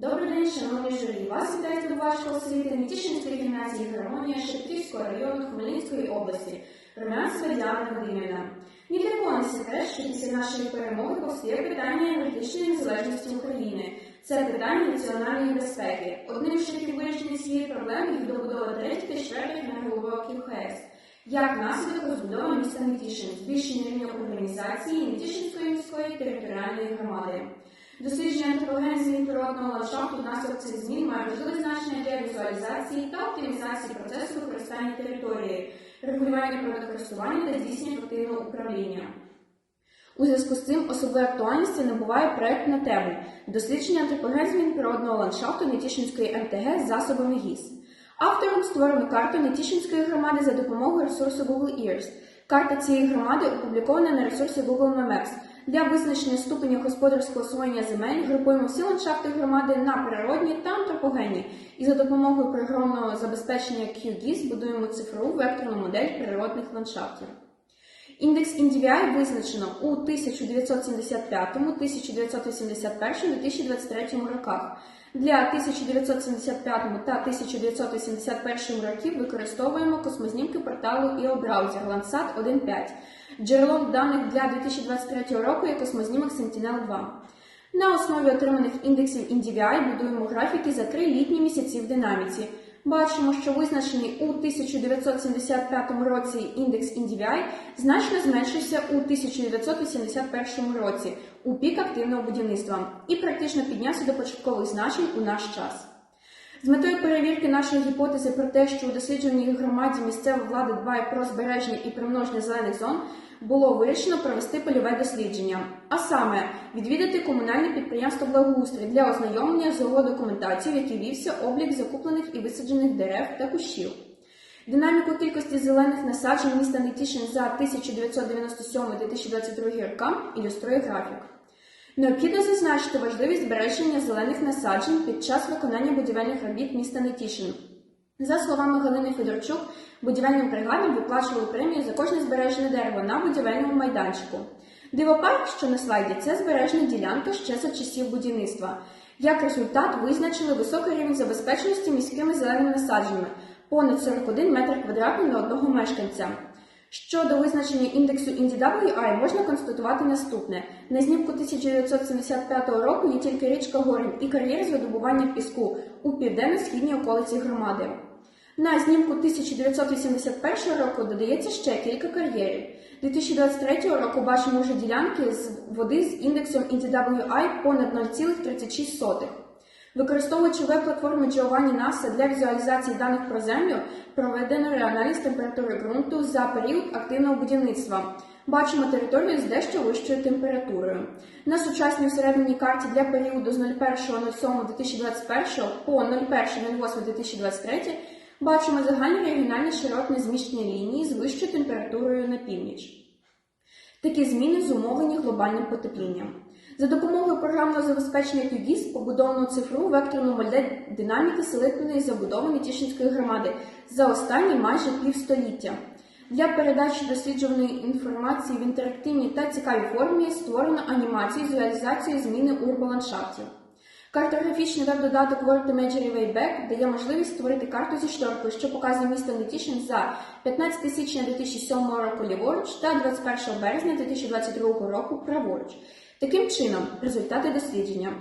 Добрий день, шановні журі. Вас вітає здобувачка освіти Нетішинської гімназії Гармонія Шептівського району Хмельницької області Ромянська Діана Вадимівна. Ні для кого не секрет, що після нашої перемоги постає питання енергетичної незалежності України. Це питання національної безпеки. Одним з шляхів вирішення цієї проблеми є добудова третіх та четвертих енергоблоків ХЕС. Як наслідок розбудова міста Нетішин, збільшення рівня урбанізації Нетішинської міської територіальної громади. Дослідження антропогенних змін природного ландшафту внаслідок цих змін має важливе значення для візуалізації та оптимізації процесу використання території, регулювання природокористування та здійснення ефективного управління. У зв'язку з цим особливої актуальності набуває проект на тему дослідження антропогенних змін природного ландшафту Нетішинської МТГ з засобами ГІС. Автором створено карту Нетішинської громади за допомогою ресурсу Google Earth. Карта цієї громади опублікована на ресурсі Google Maps. Для визначення ступеня господарського освоєння земель групуємо всі ландшафти громади на природні та антропогенні і за допомогою програмного забезпечення QGIS будуємо цифрову векторну модель природних ландшафтів. Індекс NDVI визначено у 1975, 1981, 2023 роках. Для 1975 та 1981 років використовуємо космознімки порталу EOBrowser Landsat 1.5. Джерелом даних для 2023 року є космознімок Sentinel-2. На основі отриманих індексів NDVI будуємо графіки за три літні місяці в динаміці. Бачимо, що визначений у 1975 році індекс NDVI значно зменшився у 1981 році у пік активного будівництва і практично піднявся до початкових значень у наш час. З метою перевірки нашої гіпотези про те, що у дослідженій громаді місцева влада дбає про збереження і примноження зелених зон, було вирішено провести польове дослідження, а саме відвідати комунальне підприємство благоустрій для ознайомлення з його документацією, в якій вівся облік закуплених і висаджених дерев та кущів. Динаміку кількості зелених насаджень міста Нетішин за 1997-2022 рокам ілюструє графік. Необхідно зазначити важливість збереження зелених насаджень під час виконання будівельних робіт міста Нетішин. За словами Галини Федорчук, будівельним бригадам виплачували премію за кожне збережене дерево на будівельному майданчику. Дивопарк, що на слайді, це збережена ділянка ще за часів будівництва. Як результат, визначили високий рівень забезпеченості міськими зеленими насадженнями понад 41 метр квадратний на одного мешканця. Щодо визначення індексу NDWI можна констатувати наступне: на знімку 1975 року є тільки річка Горин і кар'єр з видобування піску у південно-східній околиці громади. На знімку 1981 року додається ще кілька кар'єрів. 2023 року бачимо вже ділянки з води з індексом NDWI понад 0,36. Використовуючи веб-платформу Giovanni NASA для візуалізації даних про землю, проведено реаналіз температури ґрунту за період активного будівництва. Бачимо територію з дещо вищою температурою. На сучасній усередній карті для періоду з 01.07.2021 по 01.08.2023 бачимо загальні регіональні широтне зміщення лінії з вищою температурою на північ. Такі зміни зумовлені глобальним потеплінням. За допомогою програмного забезпечення QGIS побудовано цифрову векторну модель динаміки селективної забудови Нетішинської громади за останні майже півстоліття. Для передачі досліджуваної інформації в інтерактивній та цікавій формі створено анімацію з реалізацією зміни урболандшафтів. Картографічний веб-додаток World Imagery Wayback дає можливість створити карту зі шторкою, що показує місто Нетішин за 15 січня 2007 року ліворуч та 21 березня 2022 року праворуч. Таким чином, результати дослідження.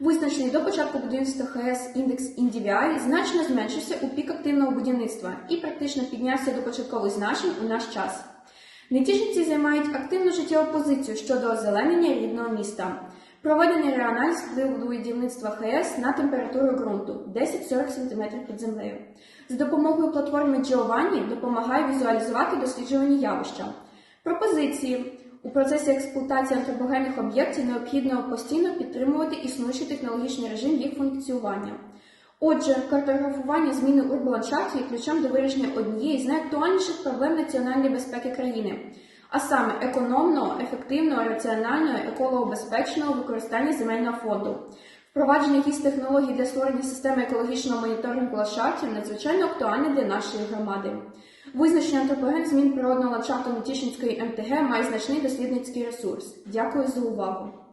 Визначений до початку будівництва ХС індекс NDVI значно зменшився у пік активного будівництва і практично піднявся до початкових значень у наш час. Нетішинці займають активну життєву позицію щодо озеленення рідного міста. Проведений реаналіз впливу будівництва ХС на температуру ґрунту 10-40 см під землею. З допомогою платформи Giovanni допомагає візуалізувати досліджувані явища. Пропозиції. У процесі експлуатації антропогенних об'єктів необхідно постійно підтримувати існуючий технологічний режим їх функціонування. Отже, картографування зміни урболандшафтів є ключом до вирішення однієї з найактуальніших проблем національної безпеки країни, а саме економного, ефективного, раціонального, екологобезпечного використання земельного фонду. Впровадження якісь технологій для створення системи екологічного моніторингу ландшафтів надзвичайно актуальне для нашої громади. Визначення антропоген змін природного ландшафту Нетішинської МТГ має значний дослідницький ресурс. Дякую за увагу.